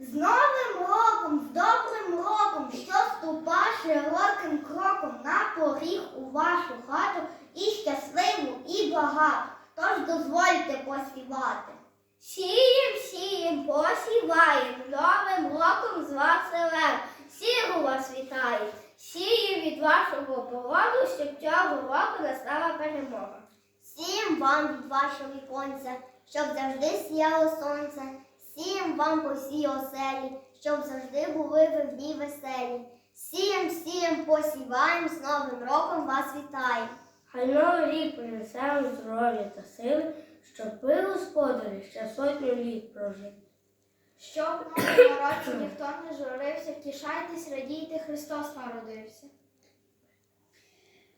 З Новим роком, з добрим роком, що ступа широким кроком на поріг у вашу хату і щасливу, і багату. Тож дозвольте поспівати. Сієм, сієм, посіваєм, новим роком з вас селем. Сіру вас вітаю, сієм від вашого породу, щоб цього року настала перемога. Сієм вам від вашого віконця, щоб завжди сіяло сонце. Сієм вам по всій оселі, щоб завжди були ви в ній веселі. Сієм, сієм, посіваєм, з Новим роком вас вітаю. Хай новий рік принесе вам здоров'я та сили, щоб ви, господарі, ще сотню літ прожили. Щоб в новому році ніхто не журився, тішайтесь, радійте, Христос народився.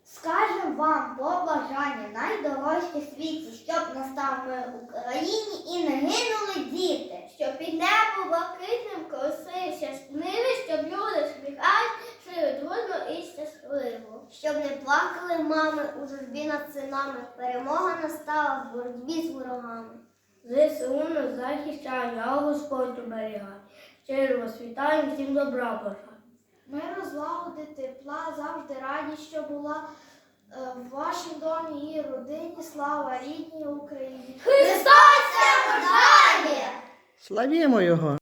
Скажем вам побажання найдорожче в світі, щоб настав мир Щоб не плакали мами у журбі над синами, перемога настала в боротьбі з ворогами. ЗСУ нас захищає, а Господь оберігає. Щиро вас вітаю, всім добра бажаю. Миру, злагоди, тепла, завжди радість, що була е, в вашому домі і родині. Слава рідній Україні! Христос! Славімо Його!